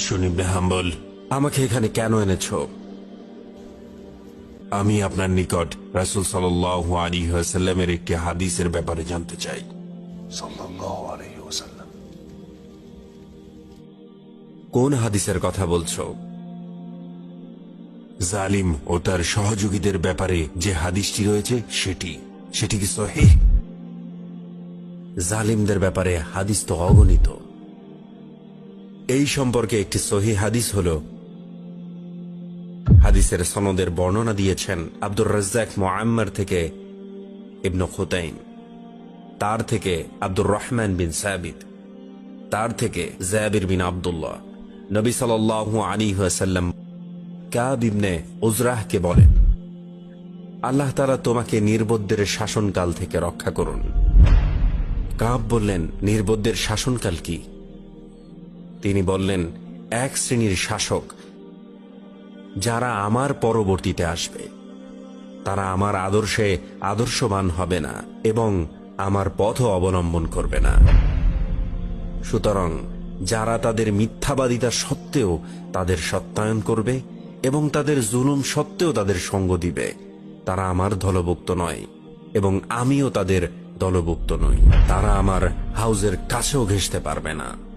সুনিবনে হাম্বল আমাকে এখানে কেন এনেছ? আমি আপনার নিকট রাসুল সাল আলী সাল্লামের একটি হাদিসের ব্যাপারে জানতে চাই। সাল্লাল্লাহু আলাইহি ওয়াসাল্লাম। কোন হাদিসের কথা বলছো? জালিম ও তার সহযোগীদের ব্যাপারে যে হাদিসটি রয়েছে সেটি। সেটি কি সহি? জালিমদের ব্যাপারে হাদিস তো অগণিত। এই সম্পর্কে একটি সহি হাদিস হল, হাদিসের সনদের বর্ণনা দিয়েছেন আব্দুর রাজ্জাক মোয়াম্মার থেকে ইবনু খুতাইম, তার থেকে আব্দুর রহমান বিন সাবিত, তার থেকে জাবির বিন আবদুল্লাহ। নবী সাল আলী সাল্লাম কাব ইবনে উজরাহকে বলেন, আল্লাহ তারা তোমাকে নির্বোধদের শাসনকাল থেকে রক্ষা করুন। কাব বললেন, নির্বোধদের শাসনকাল কি? তিনি বললেন, এক শ্রেণির শাসক, যারা আমার পরবর্তীতে আসবে, তারা আমার আদর্শে আদর্শবান হবে না এবং আমার পথও অবলম্বন করবে না। সুতরাং যারা তাদের মিথ্যাবাদিতা সত্ত্বেও তাদের সত্যায়ন করবে এবং তাদের জুলুম সত্ত্বেও তাদের সঙ্গ দিবে, তারা আমার দলভুক্ত নয় এবং আমিও তাদের দলভুক্ত নই। তারা আমার হাউজের কাছেও ঘেঁষতে পারবে না।